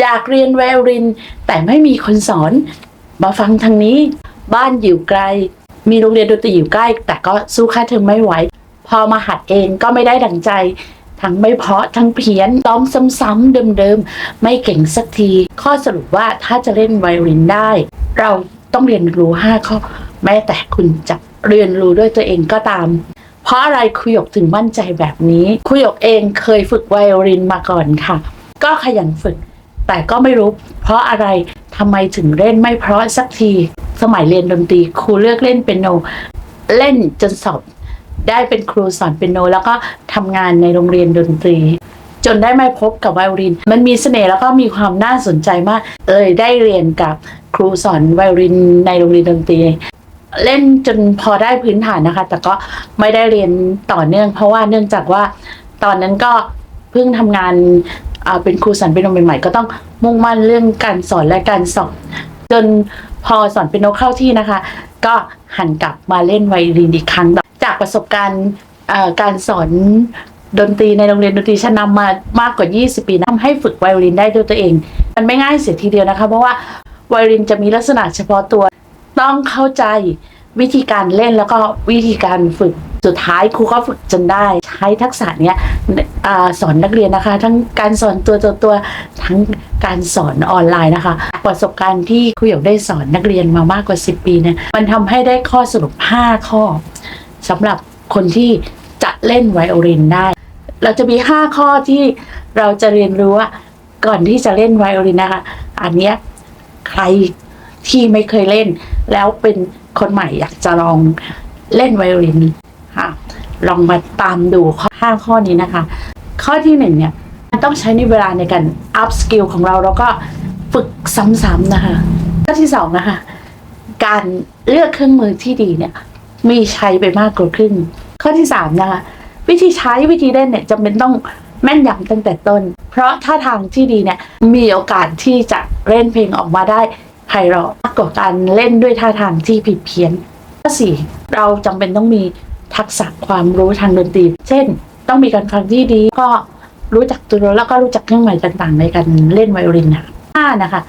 อยากเรียนไวโอลิน แต่ไม่มีคนสอน มาฟังทางนี้ บ้านอยู่ไกล มีโรงเรียนดนตรีอยู่ใกล้ แต่ก็สู้ค่าเทอมไม่ไหว พอมาหัดเองก็ไม่ได้ดังใจ ทั้งไม่เพาะทั้งเพี้ยนซ้อมซ้ำๆเดิมๆ ไม่เก่งสักที ข้อสรุปว่าถ้าจะเล่นไวโอลินได้ เราต้องเรียนรู้ 5 ข้อ แม้แต่คุณจะเรียนรู้ด้วยตัวเองก็ตามเพราะอะไรครูหยกถึงมั่นใจแบบนี้ครูหยกเองเคยฝึกไวโอลินมาก่อนค่ะ ก็ขยันฝึก แต่ก็ไม่รู้ เพราะอะไรทำไมถึงเล่นไม่เพราะสักที สมัยเรียนดนตรีครูเลือกเล่นเปียโน เล่นจนสอบได้เป็นครูสอนเปียโน แล้วก็ทำงานในโรงเรียนดนตรี จนได้มาพบกับไวโอลิน มันมีเสน่ห์แล้วก็มีความน่าสนใจมากเลยได้เรียนกับครูสอนไวโอลินในโรงเรียนดนตรีเล่นจนพอได้พื้นฐานนะคะ แต่ก็ไม่ได้เรียนต่อเนื่อง เพราะว่าเนื่องจากว่าตอนนั้นก็เพิ่งทำงาน เป็นครูสอนเปียโนใหม่ๆก็ต้องมุ่งมั่นเรื่องการสอนและการสอนจนพอสอนเปียโนเข้าที่นะคะ ก็หันกลับมาเล่นไวโอลินอีกครั้ง จากประสบการณ์อ่อการสอนดนตรีในโรงเรียนดนตรีชั้นนำมามากกว่า 20 ปีนะทำให้ฝึกไวโอลินได้ด้วยตัวเอง มันไม่ง่ายเสียทีเดียวนะคะ เพราะว่าไวโอลินจะมีลักษณะเฉพาะตัว ต้องเข้าใจวิธีการเล่นแล้วก็วิธีการฝึก สุดท้ายครูก็ฝึกจนได้ใช้ทักษะเนี้ยอสอนนักเรียนนะคะ ทั้งการสอนตัวตัวตัวทั้งการสอนออนไลน์นะคะ ประสบการณ์ที่ครูหยกได้สอนนักเรียนมามากกว่า 10 ปีเนี่ยมันทำให้ได้ข้อสรุป 5 ข้อสำหรับคนที่จะเล่นไวโอลินได้ เราจะมี 5 ข้อที่เราจะเรียนรู้ว่าก่อนที่จะเล่นไวโอลินนะคะ อันเนี้ยใครที่ไม่เคยเล่น แล้วเป็นคนใหม่อยากจะลองเล่นไวโอลิน ค่ะ ลองมาตามดูข้อห้าข้อนี้นะคะ ข้อที่หนึ่งเนี่ยมันต้องใช้ในเวลาในการ up skill ของเราแล้วก็ฝึกซ้ำๆนะคะ ข้อที่สองนะคะ การเลือกเครื่องมือที่ดีเนี่ย มีใช้ไปมากกว่าครึ่งข้อที่สามนะคะ วิธีใช้วิธีเล่นเนี่ยจำเป็นต้องแม่นยำตั้งแต่ต้น เพราะท่าทางที่ดีเนี่ยมีโอกาสที่จะเล่นเพลงออกมาได้ไพเราะมากกว่าการเล่นด้วยท่าทางที่ผิดเพี้ยนข้อสี่เราจำเป็นต้องมี ทักษะความรู้ทางดนตรี เช่น ต้องมีการฟังที่ดี ก็รู้จักตัวแล้วก็รู้จักเครื่องหมายต่างๆ ในการเล่นไวโอลินนะห้านะคะ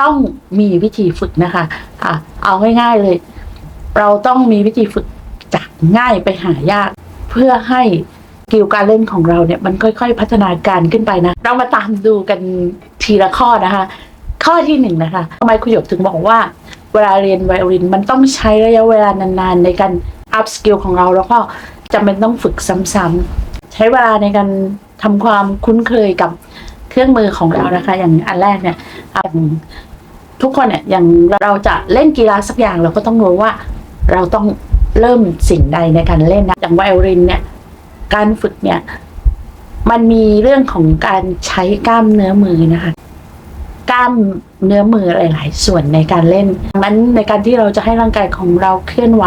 ต้องมีวิธีฝึกนะคะอะเอาง่ายๆเลย เราต้องมีวิธีฝึกจากง่ายไปหายาก เพื่อให้กิลการเล่นของเราเนี่ยมันค่อยๆ พัฒนาการขึ้นไปนะ เรามาตามดูกันทีละข้อนะคะ ข้อที่หนึ่งนะคะทำไมคุณหยกถึงบอกว่า เวลาเรียนไวโอลินมันต้องใช้ระยะเวลานานๆ ในการ อัพสกิลของเราแล้วก็จำเป็นต้องฝึกซ้ำๆใช้เวลาในการทำความคุ้นเคยกับเครื่องมือของเรานะคะ อย่างอันแรกเนี่ยอย่างทุกคนเนี่ยอย่างเราจะเล่นกีฬาสักอย่างเราก็ต้องรู้ว่าเราต้องเริ่มสิ่งใดในการเล่นนะอย่างไวโอลินเนี่ยการฝึกเนี่ยมันมีเรื่องของการใช้กล้ามเนื้อมือนะคะกล้ามเนื้อมือหลาย ๆ ส่วนในการเล่นดังนั้นในการที่เราจะให้ร่างกายของเราเคลื่อนไหว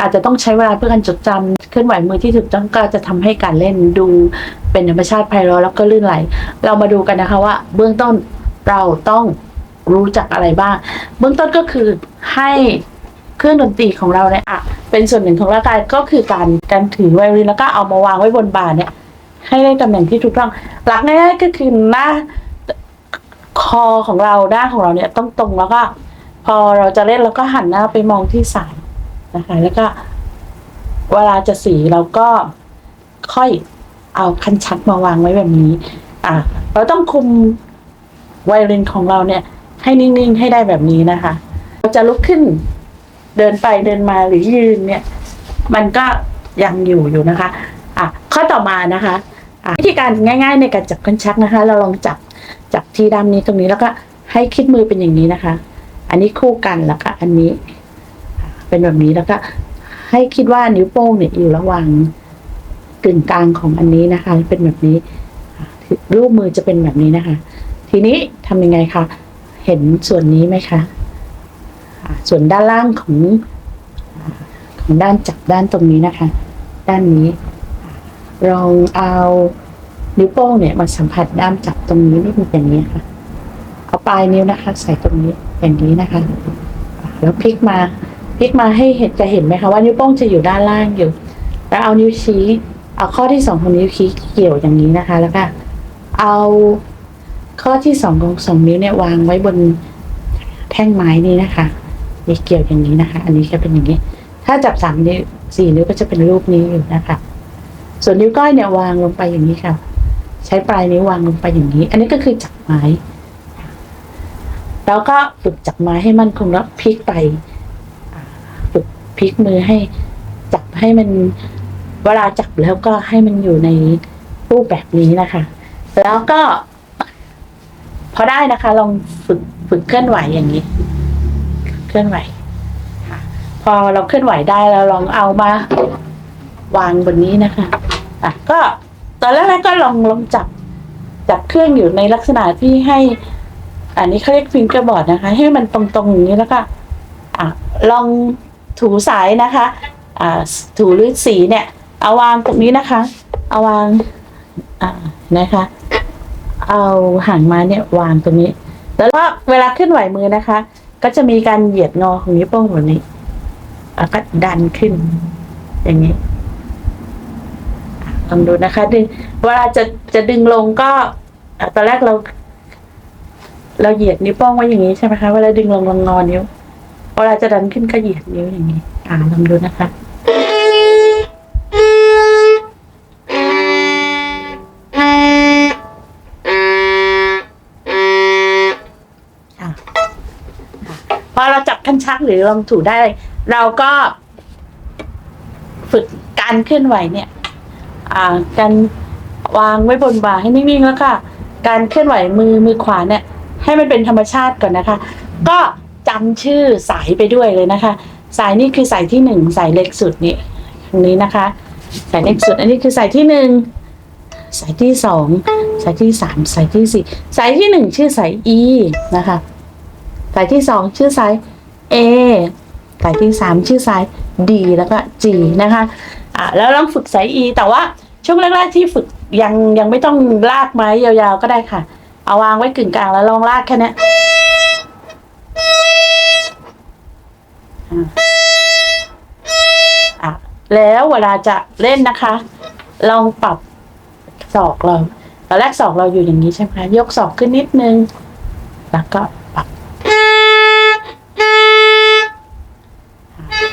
อาจจะต้องใช้เวลาเพื่อการจดจำเคลื่อนไหวมือที่ถูกต้องก็จะทำให้การเล่นดูเป็นธรรมชาติไพเราะแล้วก็ลื่นไหล เรามาดูกันนะคะว่า เบื้องต้นเราต้องรู้จักอะไรบ้าง เบื้องต้นก็คือให้เครื่องดนตรีของเราเนี่ยอะเป็นส่วนหนึ่งของร่างกายก็คือการการถือไวโอลินแล้วก็เอามาวางไว้บนบ่าเนี่ยให้ได้ตำแหน่งที่ถูกต้อง หลักง่ายๆก็คือหน้าคอของเราหน้าของเราเนี่ยต้องตรงแล้วก็ พอเราจะเล่นเราก็หันหน้าไปมองที่สาย นะคะ แล้วก็เวลาจะสีเราก็ค่อยเอาคันชักมาวางไว้แบบนี้ อะเราต้องคุมไวโอลินของเราเนี่ย ให้นิ่งๆให้ได้แบบนี้นะคะ เราจะลุกขึ้นเดินไปเดินมาหรือยืนเนี่ย มันก็ยังอยู่อยู่นะคะ อะข้อต่อมานะคะะวิธีการง่าย ๆ ในการจับคันชักนะคะ เราลองจับจับที่ด้ามนี้ตรงนี้แล้วก็ให้คิดมือเป็นอย่างนี้นะคะ อันนี้คู่กันแล้วก็อันนี้ เป็นแบบนี้แล้วก็ให้คิดว่านิ้วโป้งเนี่ยอยู่ระหว่างกึ่งกลางของอันนี้นะคะ เป็นแบบนี้รูปมือจะเป็นแบบนี้นะคะ ทีนี้ทำยังไงคะเห็นส่วนนี้ไหมคะส่วนด้านล่างของของด้านจับด้านตรงนี้นะคะ ด้านนี้ลองเอานิ้วโป้งเนี่ยมาสัมผัสด้ามจับตรงนี้นิดนึงอย่างนี้ค่ะ เอาปลายนิ้วนะคะ ใส่ตรงนี้อย่างนี้นะคะ แล้วพลิกมา พลิกมาให้เห็นจะเห็นไหมคะว่านิ้วโป้งจะอยู่ด้านล่างอยู่ แล้วเอานิ้วชี้ เอาข้อที่สองของนิ้วชี้เกี่ยวอย่างนี้นะคะ แล้วก็เอาข้อที่สองของสองนิ้วเนี่ยวางไว้บนแท่งไม้นี้นะคะนี่เกี่ยวอย่างนี้นะคะ อันนี้จะเป็นอย่างนี้ ถ้าจับสามนิ้วสี่นิ้วก็จะเป็นรูปนี้อยู่นะคะ ส่วนนิ้วก้อยเนี่ยวางลงไปอย่างนี้ค่ะ ใช้ปลายนิ้ววางลงไปอย่างนี้ อันนี้ก็คือจับไม้ แล้วก็ฝึกจับไม้ให้มั่นคงแล้วพลิกไป พลิกมือให้จับให้มันเวลาจับแล้วก็ให้มันอยู่ในรูปแบบนี้นะคะ แล้วก็ พอได้นะคะ ลองฝึกฝึกเคลื่อนไหวอย่างนี้ เคลื่อนไหวพอเราเคลื่อนไหวได้แล้วลองเอามาวางบนนี้นะคะอะก็ตอนแรกๆก็ลองลองจับจับเครื่องอยู่ในลักษณะที่ให้ อันนี้เขาเรียกฟิงเกอร์บอร์ดนะคะ ให้มันตรงๆอย่างนี้แล้วก็อะลอง ถูสายนะคะอ่าถูหรือสีเนี่ย เอาวางตรงนี้นะคะ เอาวางอ่านะคะ เอาหางม้เนี่ยวางตรงนี้ แล้วก็เวลาเคลื่อนไหวมือนะคะ ก็จะมีการเหยียดงอของนิ้วโป้งแบบนี้แล้วก็ดันขึ้น อย่างนี้ลองดูนะคะดึงเวลาจะจะดึงลงก็ตอนแรกเรา เราเหยียดนิ้วโป้งไว้อย่างนี้ใช่ไหมคะเวลาดึงลงลองงอนิ้ว เวลาจะดันขึ้นก็เหยียดนิ้วอย่างนี้ อ่าลองดูนะคะค่ะค่ะพอเราจับคันชักหรือลองถูได้ เราก็ฝึกการเคลื่อนไหวเนี่ย อ่า การวางไว้บนบ่าให้นิ่งๆแล้วก็การเคลื่อนไหวมือมือขวาเนี่ย ให้มันเป็นธรรมชาติก่อนนะคะ ก็ จำชื่อสายไปด้วยเลยนะคะ สายนี่คือสายที่หนึ่งสายเล็กสุดนี่ตรงนี้นะคะ สายเล็กสุด อันนี้คือสายที่หนึ่งสายที่สองสายที่สามสายที่สี่สายที่หนึ่งชื่อสาย E นะคะ สายที่สองชื่อสาย A สายที่สามชื่อสาย D แล้วก็ G นะคะอะแล้วลองฝึกสาย E แต่ว่าช่วงแรกๆที่ฝึกยังยังไม่ต้องลากไม้ยาวๆก็ได้ค่ะ เอาวางไว้กึ่งกลางแล้วลองลากแค่เนี้ อะแล้วเวลาจะเล่นนะคะลองปรับศอกเราตอนแรกศอกเราอยู่อย่างนี้ใช่ไหมยกศอกขึ้นนิดนึง แล้วก็ปรับ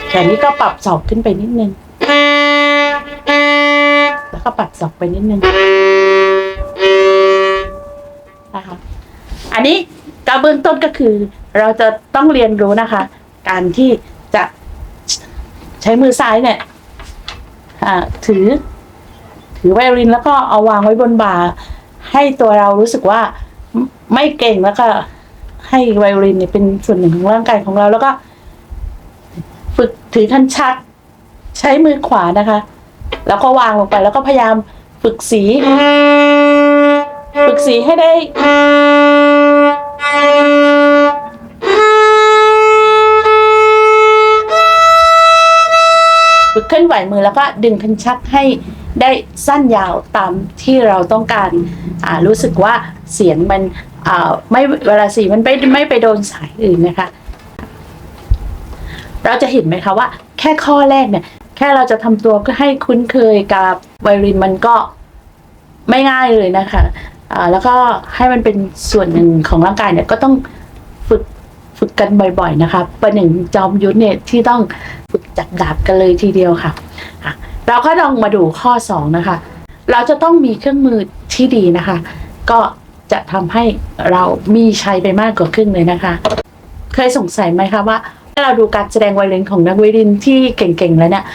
แขนนี้ก็ปรับศอกขึ้นไปนิดนึง แล้วก็ปรับศอกไปนิดนึงนะคะ อันนี้การเบื้องต้นก็คือ เราจะต้องเรียนรู้นะคะ การที่จะใช้มือซ้ายเนี่ยถือ ถือไวโอลินแล้วก็เอาวางไว้บนบ่า ให้ตัวเรารู้สึกว่าไม่ไม่เก่งแล้วก็ให้ไวโอลินเนี่ยเป็นส่วนหนึ่งของร่างกายของเราแล้วก็ ฝึกถือคันชัก ใช้มือขวานะคะ แล้วก็วางลงไปแล้วก็พยายามฝึกสี ฝึกสีให้ได้ เคลื่อนไหวมือแล้วก็ดึงคันชักให้ได้สั้นยาวตามที่เราต้องการรู้สึกว่าเสียงมันไม่เวลาสีมันไม่ไม่ไปโดนสายอื่นนะคะ เราจะเห็นไหมคะว่าแค่ข้อแรกเนี่ย แค่เราจะทำตัวก็ให้คุ้นเคยกับไวโอลินมันก็ไม่ง่ายเลยนะคะแล้วก็ให้มันเป็นส่วนหนึ่งของร่างกายเนี่ยก็ต้องฝึกฝึกกันบ่อยๆนะคะประหนึ่งจอมยุทธเนี่ยที่ต้อง จับดาบกันเลยทีเดียวค่ะะเราก็ลองมาดูข้อสองนะคะ เราจะต้องมีเครื่องมือที่ดีนะคะ ก็จะทำให้เรามีชัยไปมากกว่าครึ่งเลยนะคะ เคยสงสัยไหมคะว่าถ้าเราดูการแสดงไวโอลินของนักไวโอลินที่เก่งๆแล้วเนี่ย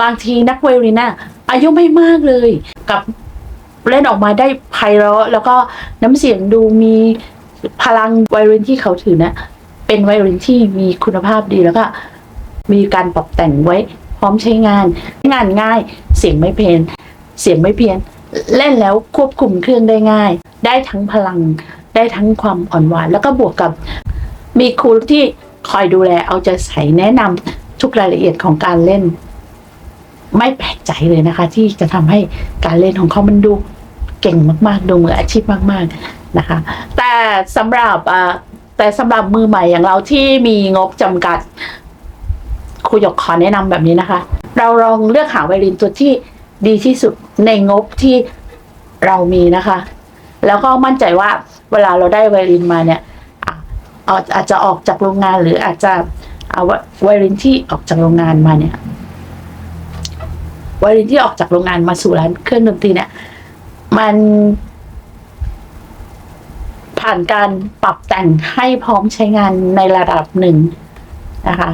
บางทีนักไวโอลินน่ะอายุไม่มากเลยกับเล่นออกมาได้ไพเราะแล้วก็น้ำเสียงดูมีพลังไวโอลินที่เขาถือนะเป็นไวโอลินที่มีคุณภาพดีแล้วก็ มีการปรับแต่งไว้พร้อมใช้งาน งานง่าย เสียงไม่เพี้ยนเสียงไม่เพี้ยน เล่นแล้วควบคุมเครื่องได้ง่าย ได้ทั้งพลัง ได้ทั้งความอ่อนหวาน แล้วก็บวกกับมีครูที่คอยดูแลเอาใจใส่แนะนำทุกรายละเอียดของการเล่น ไม่แปลกใจเลยนะคะ ที่จะทำให้การเล่นของเขามันดูเก่งมากๆ ดูมืออาชีพมาก ๆนะคะ แต่สำหรับแต่สำหรับมือใหม่อย่างเราที่มีงบจำกัด ครูหยกขอแนะนำแบบนี้นะคะ เราลองเลือกหาไวโอลินตัวที่ดีที่สุดในงบที่เรามีนะคะ แล้วก็มั่นใจว่าเวลาเราได้ไวโอลินมาเนี่ยอะเอาอาจจะออกจากโรงงานหรืออาจจะเอาไวโอลินที่ออกจากโรงงานมาเนี่ย ไวโอลินที่ออกจากโรงงานมาสู่ร้านเครื่องดนตรีเนี่ย มัน ผ่านการปรับแต่งให้พร้อมใช้งานในระดับหนึ่งนะคะ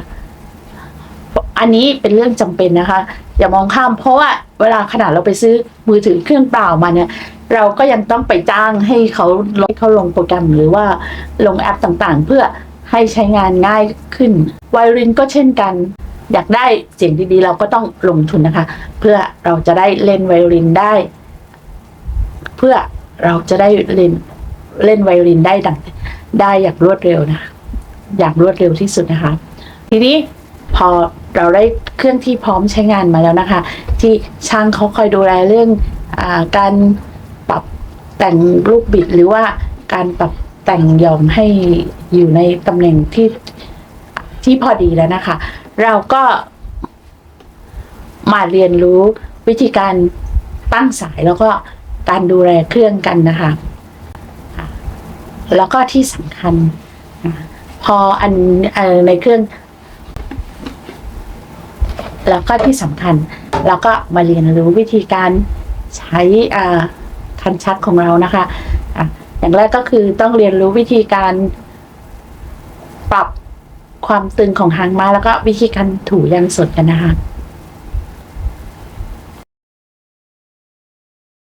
อันนี้เป็นเรื่องจำเป็นนะคะ อย่ามองข้าม เพราะว่าเวลาขนาดเราไปซื้อมือถือเครื่องเปล่ามาเนี่ย เราก็ยังต้องไปจ้างให้เขาลงเขาลงโปรแกรมหรือว่าลงแอปต่างๆ เพื่อให้ใช้งานง่ายขึ้นไวรินก็เช่นกัน อยากได้เสียงดีๆ เราก็ต้องลงทุนนะคะ เพื่อเราจะได้เล่นไวโอลินได้ เพื่อเราจะได้เล่นเล่นไวโอลินได้ดังได้อย่างรวดเร็วนะ อย่างรวดเร็วที่สุดนะคะ ทีนี้พอ เราได้เครื่องที่พร้อมใช้งานมาแล้วนะคะ ที่ช่างเขาคอยดูแลเรื่องอการปรับแต่งลูกบิดหรือว่าการปรับแต่งยอมให้อยู่ในตำแหน่งที่ที่พอดีแล้วนะคะ เราก็มาเรียนรู้วิธีการตั้งสายแล้วก็การดูแลเครื่องกันนะคะ แล้วก็ที่สำคัญ พออันในเครื่อง แล้วก็ที่สำคัญเราก็มาเรียนรู้วิธีการใช้คันชักของเรานะคะอะอย่างแรกก็คือต้องเรียนรู้วิธีการปรับความตึงของหางม้าแล้วก็วิธีการถูยางสดกันนะคะ